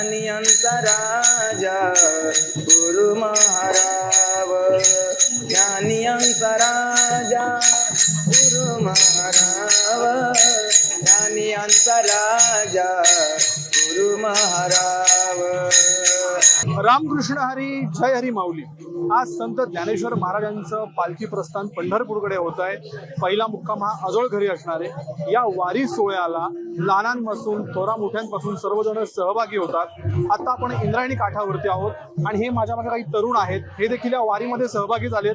ज्ञानियांचा राजा गुरु महाराव. ज्ञानियांचा राजा गुरु महाराव. ज्ञानियांचा राजा गुरु महाराव. रामकृष्ण हरी जय हरी माऊली. आज संत ज्ञानेश्वर महाराजांचं पालखी प्रस्थान पंढरपूरकडे होत आहे. पहिला मुक्काम हा अजोळ घरी असणार आहे. या वारी सोहळ्याला लहानांपासून थोरा मोठ्यांपासून सर्वजण सहभागी होतात. आता आपण इंद्रायणी काठावरती आहोत आणि हे माझ्या मागे काही तरुण आहेत. हे देखील या वारीमध्ये सहभागी झालेत.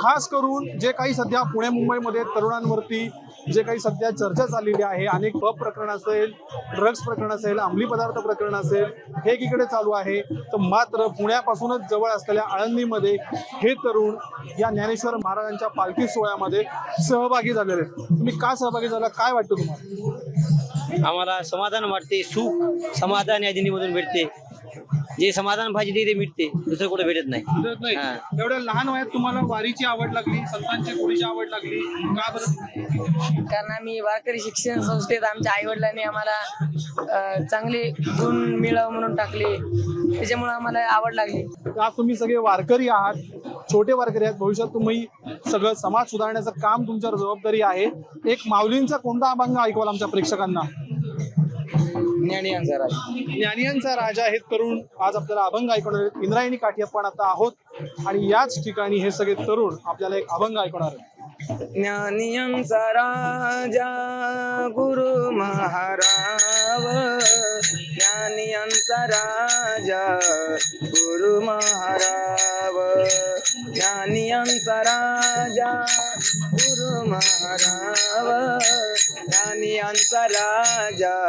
खास करून जे काही सध्या पुणे मुंबईमध्ये तरुणांवरती जे काही सध्या चर्चा चाललेली आहे अनेक पब प्रकरण असेल ड्रग्स प्रकरण असेल अंमली पदार्थ प्रकरण असेल हे एकीकडे चालू आहे. तर मात्र पुण्यापासूनच जवळ असलेल्या आळंदीमध्ये हे तरुण या ज्ञानेश्वर महाराजांच्या पालखी सोहळ्यामध्ये सहभागी झालेले आहेत. तुम्ही का सहभागी झाला? काय वाटतं तुम्हाला? आम्हाला समाधान वाटते सुख समाधान या दिनीमधून भेटते जे समाधान पाहिजे ते इथे मिळते दुसरं कुठे भेटत नाही. हा. एवढ्या लहान वयात तुम्हाला वारीची आवड लागली संतांची गोडीची आवड लागली का बरं? कारण आम्ही वारकरी शिक्षण संस्थेत आमच्या आई वडिलांनी आम्हाला अ, चांगले गुण मिळव म्हणून टाकले. त्याच्यामुळे आम्हाला आवड लागली. आज तुम्ही सगळे वारकरी आहात? छोटे वारकरी आहात. भविष्यात तुम्ही सगळं समाज सुधारण्याचं काम तुमच्यावर जबाबदारी आहे. एक माऊलींचा कोणता अभंग ऐकवाल आमच्या प्रेक्षकांना? ज्ञानियांचा राजा ज्ञानियांचा राजा हे तरुण. आज आपल्याला अभंग ऐकवणार आहेत. इंद्रायणी काठी आपण आता आहोत. आणि याच ठिकाणी हे सगळे तरुण आपल्याला एक अभंग ऐकवणार आहेत. ज्ञानियांचा राजा गुरु महाराव. ज्ञानियांचा राजा गुरु महाराव. ज्ञानियांचा राजा गुरु महाराव. ज्ञानियांचा राजा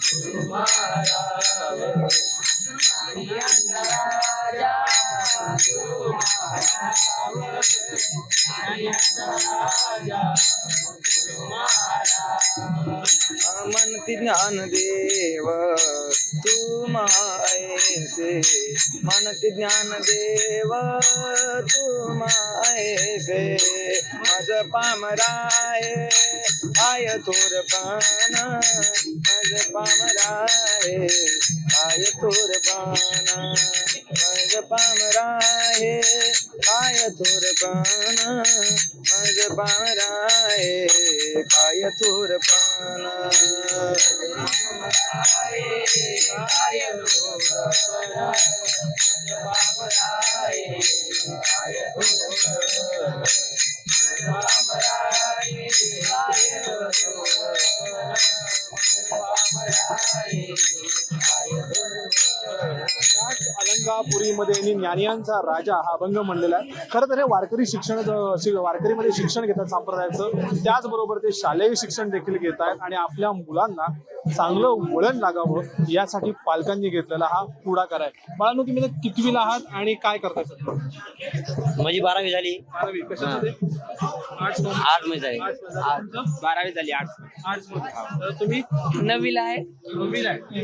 अमंती ज्ञान देव तू मायसे मनती ज्ञान देव तू मायसे मज पामराय आय थोर पान माझ पामराय आय थोर पान माझ पामराय आय थोर पान माझ पामराय काय थोर पान याच अलंकापुरीमध्ये यांनी ज्ञानियांचा राजा हा अभंग म्हणलेला आहे. खरं तर हे वारकरी शिक्षण वारकरीमध्ये शिक्षण घेतात संप्रदायाचं. त्याचबरोबर ते शालेय शिक्षण देखील घेत आहेत आणि आपल्या मुलांना चांगलं वळण लागावं यासाठी पालकांनी घेतलेला हा पुढाकार आहे. बाळांनो तुम्ही कितवीला आहात आणि काय करताय सध्या? माझी बारावी झाली. बारावी. आर्ट्समध्ये झाली बारावी झाली आठ आर्ट्समध्ये तुम्ही? नववीला आहे. नववीला आहे.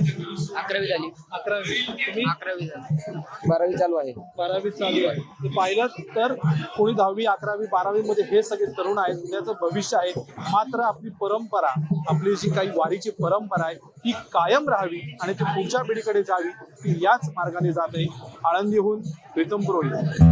अकरावी झाली. अकरावी. तुम्ही? अकरावी झाली. बारावी चालू आहे. बारावी चालू आहे. तर पाहिलं तर कोणी दहावी अकरावी बारावी मध्ये हे सगळे तरुण आहेत उद्याचं भविष्य आहे. मात्र आपली परंपरा आपली जी काही वारीची परंपरा आहे ती कायम राहावी आणि ती पुढच्या पिढीकडे जावी ती याच मार्गाने जाते. आळंदीहून प्रीतम पुरोहित.